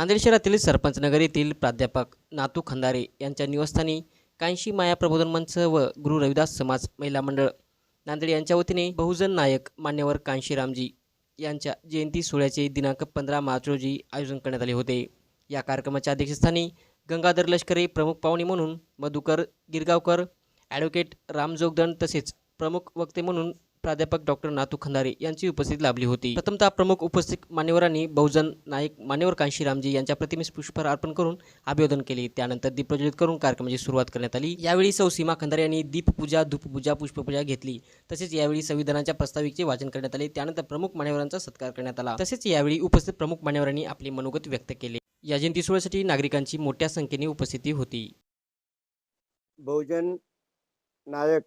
नांदेड शहरातील सरपंच नगर येथील प्राध्यापक नातू खंदारे यांच्या निवासस्थानी कांशी माया प्रबोधन मंच व गुरु रविदास समाज महिला मंडळ नांदेड यांच्या वतीने बहुजन नायक मान्यवर कांशीरामजी यांच्या जयंती सोहळ्याचे दिनांक पंधरा मार्च रोजी आयोजन करण्यात आले होते. या कार्यक्रमाच्या अध्यक्षस्थानी गंगाधर लष्करे प्रमुख पाहुणे म्हणून मधुकर गिरगावकर ॲडव्होकेट राम जोगदंड तसेच प्रमुख वक्ते म्हणून प्राध्यापक डॉक्टर नातू खंदारे यांची उपस्थिती लाभली होती. प्रथमतः प्रमुख उपस्थित मान्यवरांनी बहुजन नायक मान्यवर कांशी रामजी यांच्या प्रतिमेस पुष्पहार अर्पण करून अभिवादन केले. त्यानंतर दीप प्रज्वलित करून कार्यक्रमाची सुरुवात करण्यात आली. यावेळी सौ सीमा खंदारे यांनी दीपपूजा धूपपूजा पुष्पपूजा घेतली. तसेच यावेळी संविधानाच्या प्रस्ताविकेचे वाचन करण्यात आले. त्यानंतर प्रमुख मान्यवरांचा सत्कार करण्यात आला. तसेच यावेळी उपस्थित प्रमुख मान्यवरांनी आपले मनोगत व्यक्त केले. या जयंती सोहळ्यासाठी नागरिकांची मोठ्या संख्येने उपस्थिती होती. बहुजन नायक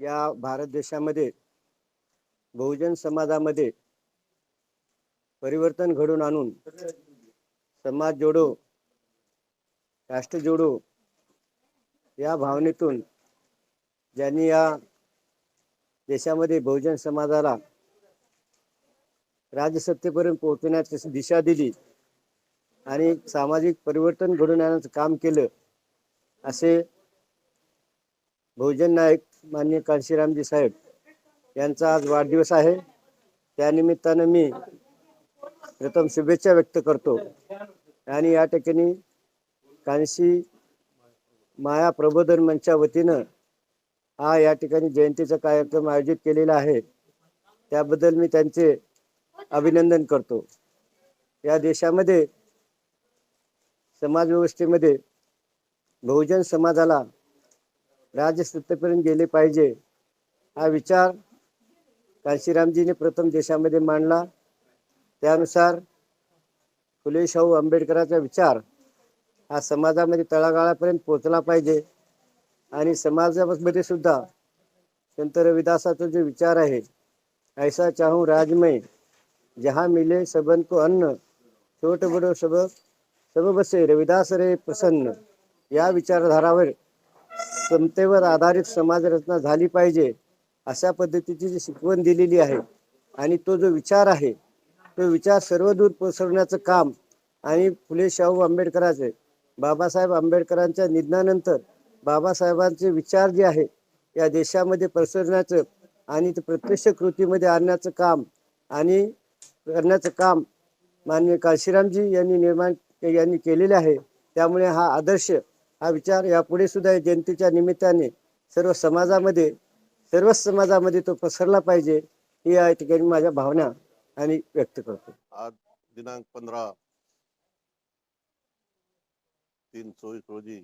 या भारत देशामध्ये बहुजन समाजामध्ये परिवर्तन घडून आणून समाज जोडो राष्ट्र जोडो या भावनेतून ज्यांनी या देशामध्ये बहुजन समाजाला राजसत्तेपर्यंत पोहोचण्याची दिशा दिली आणि सामाजिक परिवर्तन घडून आणण्याचं काम केलं असे बहुजन नायक मान्य कांशीरामजी साहेब यांचा आज वाढदिवस आहे. त्यानिमित्तानं मी प्रथम शुभेच्छा व्यक्त करतो. आणि या ठिकाणी कांशी माया प्रबोधन मंच्या वतीनं हा या ठिकाणी जयंतीचा कार्यक्रम आयोजित केलेला आहे. त्याबद्दल मी त्यांचे अभिनंदन करतो. या देशामध्ये समाज व्यवस्थेमध्ये बहुजन समाजाला राजसत्तेपर्यंत गेले पाहिजे हा विचार कांशीरामजीने प्रथम देशामध्ये मांडला. त्यानुसार फुले शाहू आंबेडकरांचा विचार हा समाजामध्ये तळागाळापर्यंत पोचला पाहिजे आणि समाजामध्ये सुद्धा संत रविदासाचा जो विचार आहे ऐसा चाहू राजमय जहा मिले सबन को अन्न छोट बडो सब सब बसे रविदास रे प्रसन्न या विचारधारावर समतेवर आधारित समाजरचना झाली पाहिजे अशा पद्धतीची जी शिकवण दिलेली आहे आणि तो जो विचार आहे तो विचार सर्वदूर पसरवण्याचं काम आणि फुले शाहू आंबेडकरांचे बाबासाहेब आंबेडकरांच्या निधनानंतर बाबासाहेबांचे विचार जे आहे या देशामध्ये पसरण्याचं आणि ते प्रत्यक्ष कृतीमध्ये आणण्याचं काम आणि करण्याचं काम माननीय काशीरामजी यांनी निर्माण यांनी केलेले आहे. त्यामुळे हा आदर्श हा विचार यापुढे सुद्धा या जयंतीच्या निमित्ताने सर्व समाजामध्ये सर्वच समाजामध्ये तो पसरला पाहिजे ही या ठिकाणी माझ्या भावना आणि व्यक्त करतो. आज दिनांक पंधरा तीन चोवीस रोजी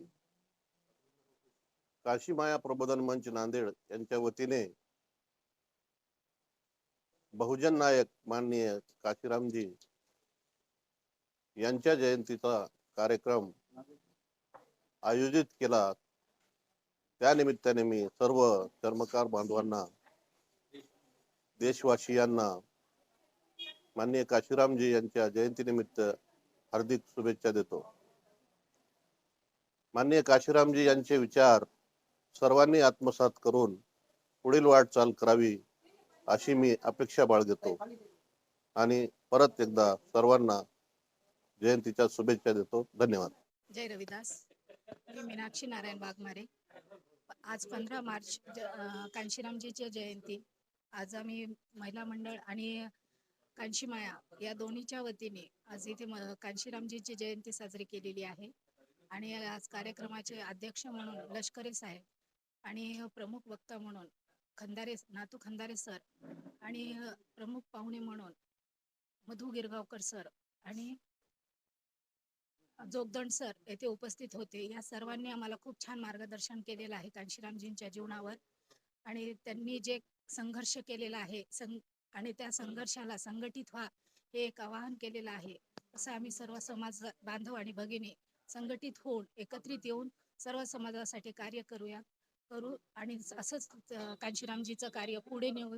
काशी माया प्रबोधन मंच नांदेड यांच्या वतीने बहुजन नायक माननीय काशीरामजी यांच्या जयंतीचा कार्यक्रम आयोजित केला. त्या निमित्ताने मी सर्व चर्मकार बांधवांना देशवासियांना माननीय काशीरामजी यांच्या जयंतीनिमित्त हार्दिक शुभेच्छा देतो. माननीय काशीरामजी यांचे विचार सर्वांनी आत्मसात करून पुढील वाटचाल करावी अशी मी अपेक्षा बाळगतो आणि परत एकदा सर्वांना जयंतीच्या शुभेच्छा देतो. धन्यवाद. जय रविदास. मी मीनाक्षी नारायण वाघमारे. आज पंधरा मार्च कांशीरामजीची जयंती. आज आम्ही महिला मंडळ आणि कांशी माया या दोन्हीच्या वतीने आज इथे कांशीरामजीची जयंती साजरी केलेली आहे. आणि आज कार्यक्रमाचे अध्यक्ष म्हणून लष्करे साहेब आणि प्रमुख वक्ता म्हणून खंदारे नातू खंदारे सर आणि प्रमुख पाहुणे म्हणून मधु गिरगावकर सर आणि जोगदंड सर येथे उपस्थित होते. या सर्वांनी आम्हाला खूप छान मार्गदर्शन केलेलं आहे कांशीरामजींच्या जीवनावर. आणि त्यांनी जे संघर्ष केलेला आहे सं आणि त्या संघर्षाला संघटित व्हा हे एक आवाहन केलेलं आहे. असं आम्ही सर्व समाज बांधव आणि भगिनी संघटित होऊन एकत्रित येऊन सर्व समाजासाठी कार्य करूया करू आणि असंच कांशीरामजीचं कार्य पुढे नेऊ